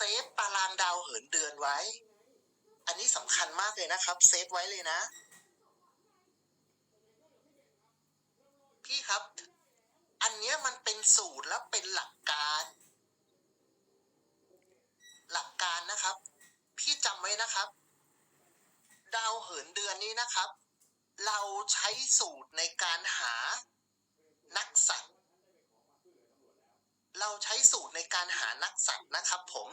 ซฟตารางดาวเหินเดือนไว้ อันนี้สำคัญมากเลยนะครับ เซฟไว้เลยนะ พี่ครับ อันเนี้ยมันเป็นสูตรและเป็นหลักการ หลักการนะครับ พี่จำไว้นะครับ ดาวเหินเดือนนี้นะครับ เราใช้สูตรในการหานักสั เราใช้สูตรในการหานักสัตว์นะครับ ผม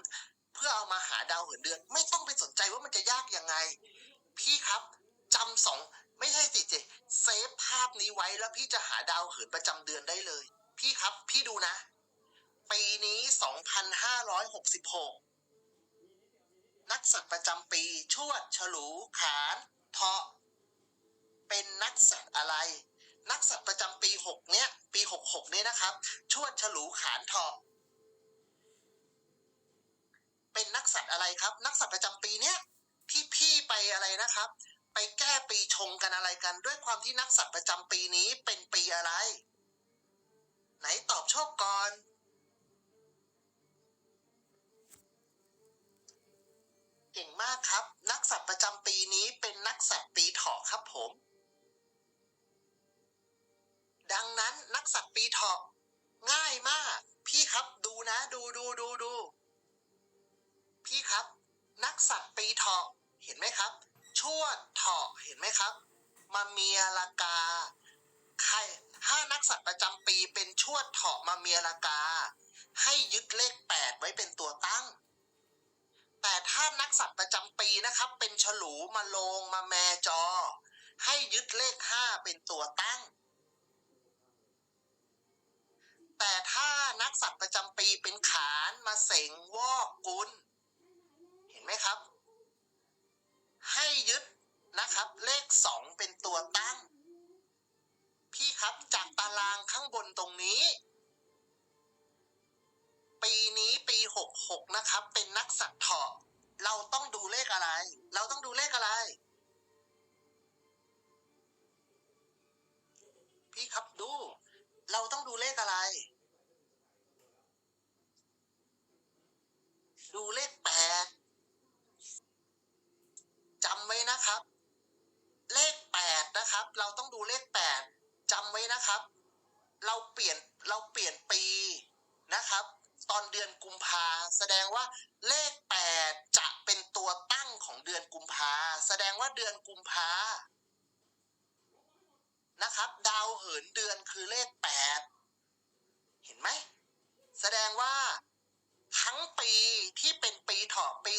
เพื่อเอามาหาดาวเหินเดือน ไม่ต้องไปสนใจว่ามันจะยากยังไง พี่ครับจำสองไม่ใช่สิเจเซฟภาพนี้ไว้แล้วพี่จะหาดาวเหินประจำเดือนได้เลย พี่ครับพี่ดูนะ ปีนี้ 2566 นักสัตว์ประจำปี ชวด ฉลู ขานเทาะเป็นนักสัตว์อะไร นักสัตว์ประจำปีหกเนี้ยปีหกหกนี้นะครับ ชวดฉลูขานเทาะเป็นนักสัตว์อะไรครับ นักสัตว์ประจำปีเนี้ยที่พี่ไปอะไรนะครับ ไปแก้ปีชงกันอะไรกัน ด้วยความที่นักสัตว์ประจำปีนี้เป็นปีอะไร ไหนตอบโชคก่อนเก่งมากครับ นักสัตว์ประจำปีนี้เป็นนักสัตว์ปีเถาะครับผม นักสัตว์ปีเถาะง่ายมาก พี่ครับดูนะ ดูดูดูดู พี่ครับ นักสัตว์ปีเถาะเห็นไหมครับ ชวดเถาะเห็นไหมครับมาเมียลากาใครถ้านักสัตว์ประจำปีเป็นชวดเถาะมาเมียลากา ให้ยึดเลขแปดไว้เป็นตัวตั้ง แต่ถ้านักสัตว์ประจำปีนะครับ เป็นฉลูมาลงมาแมจอ ให้ยึดเลขห้าเป็นตัวตั้ง แต่ นักสัตว์ประจำปีเป็นขานมาเสงวอกกุล เห็นไหมครับ ให้ยึดนะครับ เลขสองเป็นตัวตั้ง พี่ครับจากตารางข้างบนตรงนี้ ปีนี้ปีหกหกนะครับ เป็นนักสัตว์เถาะเราต้องดูเลขอะไร เราต้องดูเลขอะไร พี่ครับดู เราต้องดูเลขอะไร ดูเลขแปดจำไว้นะครับ เลขแปดนะครับ เราต้องดูเลขแปดจำไว้นะครับ เราเปลี่ยนเราเปลี่ยนปีนะครับ ตอนเดือนกุมภาแสดงว่าเลขแปดจะเป็นตัวตั้งของเดือนกุมภาแสดงว่าเดือนกุมภานะครับ ดาวเหินเดือนคือเลขแปดเห็นไหม แสดงว่า ทั้งปีที่เป็นปีเถาะปี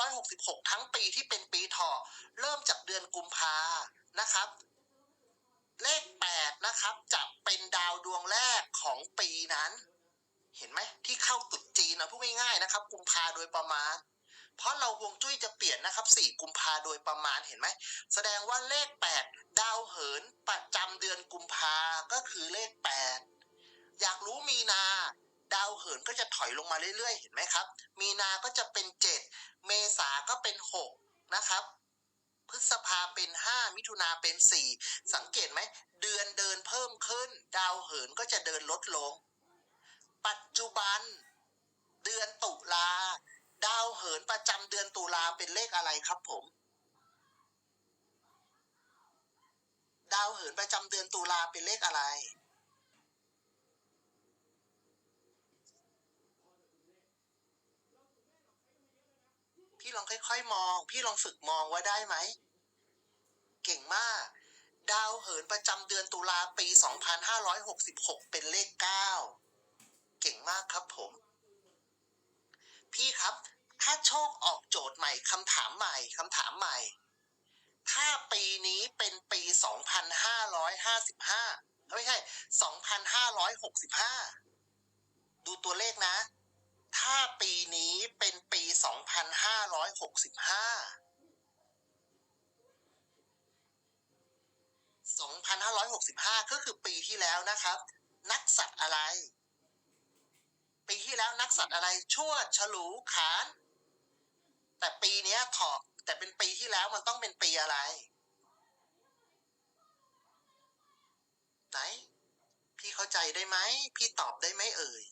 2566 ทั้งปีที่เป็นปีเถาะเริ่มจากเดือนกุมภานะครับ เลข 8 นะครับ จะเป็นดาวดวงแรกของปีนั้น เห็นไหมที่เข้าตุดจีนนะพูดง่ายๆนะครับ กุมภาโดยประมาณ เพราะเราวงจุ้ยจะเปลี่ยนนะครับ 4 กุมภาโดยประมาณเห็นไหมแสดงว่าเลข 8 ดาวเหินประจำเดือนกุมภาก็คือเลข 8 อยากรู้มีนา ดาวเหินก็จะถอยลงมาเรื่อยๆ เห็นไหมครับ มีนาก็จะเป็น 7 เมษาก็เป็น 6 นะครับ พฤษภาเป็น 5 มิถุนาเป็น 4 สังเกตไหม เดือนเดินเพิ่มขึ้น ดาวเหินก็จะเดินลดลง ปัจจุบัน เดือนตุลา ดาวเหินประจำเดือนตุลาเป็นเลขอะไรครับผม ดาวเหินประจำเดือนตุลาเป็นเลขอะไร พี่ลองค่อย ๆ มอง พี่ลองฝึกมองว่าได้ไหม เก่งมาก ดาวเหินประจำเดือนตุลาปี 2566 เป็นเลข 9 เก่งมากครับผม พี่ครับ ถ้าโชคออกโจทย์ใหม่คำถามใหม่คำถามใหม่ ถ้าปีนี้เป็นปี 2555 ไม่ใช่ 2565 ดูตัวเลขนะ ถ้าปีนี้เป็นปี 2565 2565 ก็คือปีที่แล้วนะครับ นักสัตว์อะไร ปีที่แล้วนักสัตว์อะไรชั่วดฉลูขาน แต่ปีเนี้ยถอกแต่เป็นปีที่แล้วมันต้องเป็นปีอะไรไหนพี่เข้าใจได้ไหม พี่ตอบได้ไหมเอ่ย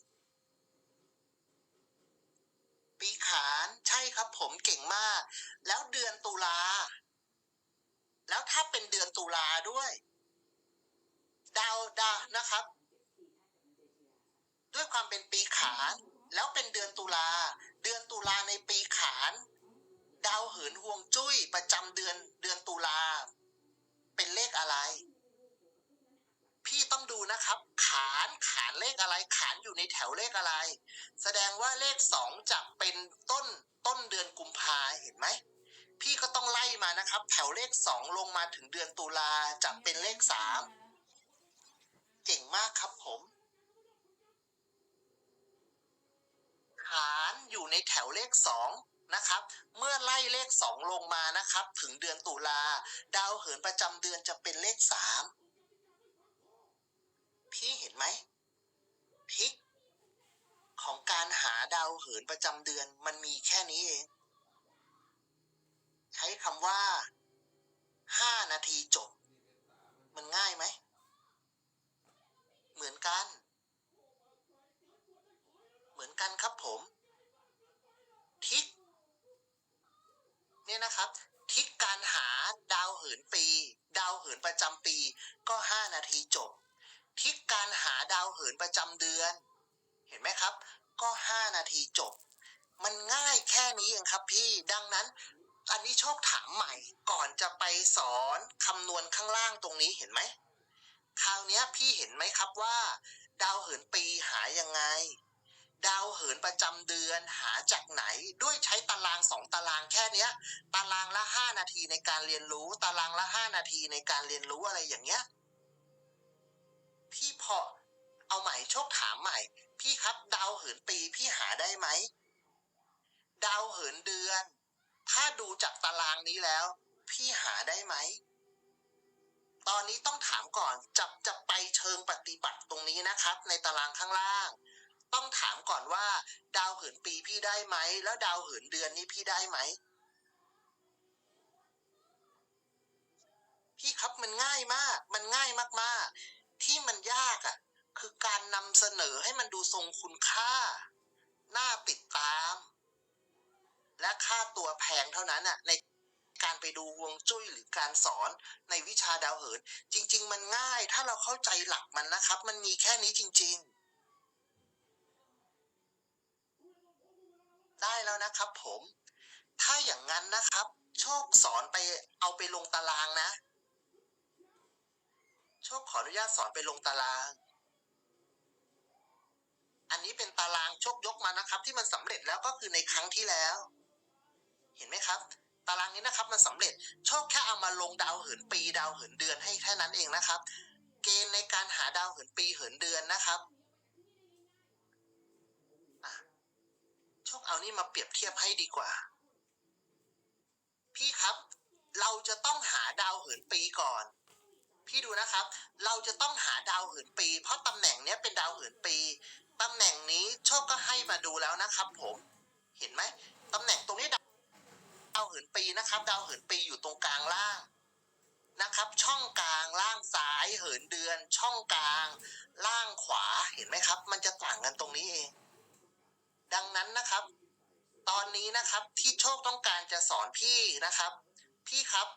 ปีขานใช่ครับผมเก่งมาก แล้วเดือนตุลา แล้วถ้าเป็นเดือนตุลาด้วย ดาวดานะครับ ด้วยความเป็นปีขานแล้วเป็นเดือนตุลา เดือนตุลาในปีขาน ดาวเหินห่วงจุ้ยประจำเดือนเดือนตุลา เป็นเลขอะไร พี่ต้องดูนะครับ ขานขานเลขอะไร ขานอยู่ในแถวเลขอะไร แสดงว่าเลขสองจะเป็นต้นต้นเดือนกุมภาเห็นไหมพี่ก็ต้องไล่มานะครับ แถวเลขสองลงมาถึงเดือนตุลาจะเป็นเลขสาม เก่งมากครับผมขานอยู่ในแถวเลขสองนะครับ เมื่อไล่เลขสองลงมานะครับ ถึงเดือนตุลา ดาวเหินประจำเดือนจะเป็นเลขสามพี่เห็นไหมทริก ของการหาดาวเหินประจำเดือนมันมีแค่นี้เอง ใช้คำว่าห้านาทีจบ มันง่ายไหมอนกัน เหมือน กันครับผม ทิศเนี่ยนะครับ ทิศการหาดาวเหินปี ดาวเหินประจำปีก็ห้านาทีจบ ทิศการหาดาวเหินประจำเดือน เห็นไหมครับ ก็ห้านาทีจบ มันง่ายแค่นี้เองครับพี่ดังนั้นอันนี้โชคถามใหม่ก่อนจะไปสอนคำนวณข้างล่างตรงนี้เห็นไหมคราวนี้พี่เห็นไหมครับว่า ดาวเหินปีหายังไง ดาวเหินประจำเดือนหาจากไหนด้วยใช้ตารางสองตารางแค่เนี้ยตารางละห้านาทีในการเรียนรู้ ตารางละห้านาทีในการเรียนรู้อะไรอย่างเงี้ยพี่พอเอาใหม่โชคถามใหม่ พี่ครับดาวเหินปีพี่หาได้ไหมดาวเหินเดือน ถ้าดูจากตารางนี้แล้ว พี่หาได้ไหมตอนนี้ต้องถามก่อนจะจะไปเชิงปฏิบัติตรงนี้นะครับ ในตารางข้างล่าง ต้องถามก่อนว่า ดาวเหินปีพี่ได้ไหม แล้วดาวเหินเดือนนี่พี่ได้ไหม พี่ครับมันง่ายมาก มันง่ายมากๆ ที่มันยากอะ คือการนำเสนอให้มันดูทรงคุณค่า หน่าติดตาม และค่าตัวแพงเท่านั้นอะในการไปดูฮวงจุ้ยหรือการสอนในวิชาดาวเหิน จริง ๆ มันง่ายถ้าเราเข้าใจหลักมันนะครับ มันมีแค่นี้จริง ๆ ได้แล้วนะครับ ผม ถ้าอย่างนั้นนะครับ โชคสอนไปเอาไปลงตารางนะ โชคขออนุญาตสอนไปลงตาราง อันนี้เป็นตารางโชคยกมานะครับ ที่มันสำเร็จแล้วก็คือในครั้งที่แล้ว เห็นไหมครับ ตารางนี้นะครับ มันสำเร็จโชคแค่เอามาลงดาวเหินปี ดาวเหินเดือนให้แค่นั้นเองนะครับ เกณฑ์ในการหาดาวเหินปีเหินเดือนนะครับ โชคเอานี่มาเปรียบเทียบให้ดีกว่า พี่ครับ เราจะต้องหาดาวเหินปีก่อน พี่ดูนะครับ เราจะต้องหาดาวเหินปี เพราะตำแหน่งเนี้ยเป็นดาวเหินปีตำแหน่งนี้โชคก็ให้มาดูแล้วนะครับ ผม เห็นไหมตำแหน่งตรงนี้ดาวดาวเหินปีนะครับ ดาวเหินปีอยู่ตรงกลางล่างนะครับ ช่องกลางล่างซ้าย เหินเดือน ช่องกลาง ล่างขวาเห็นไหมครับ มันจะต่างกันตรงนี้เอง ดังนั้น นะครับตอนนี้นะครับที่โชคต้องการจะสอนพี่นะครับ พี่ครับ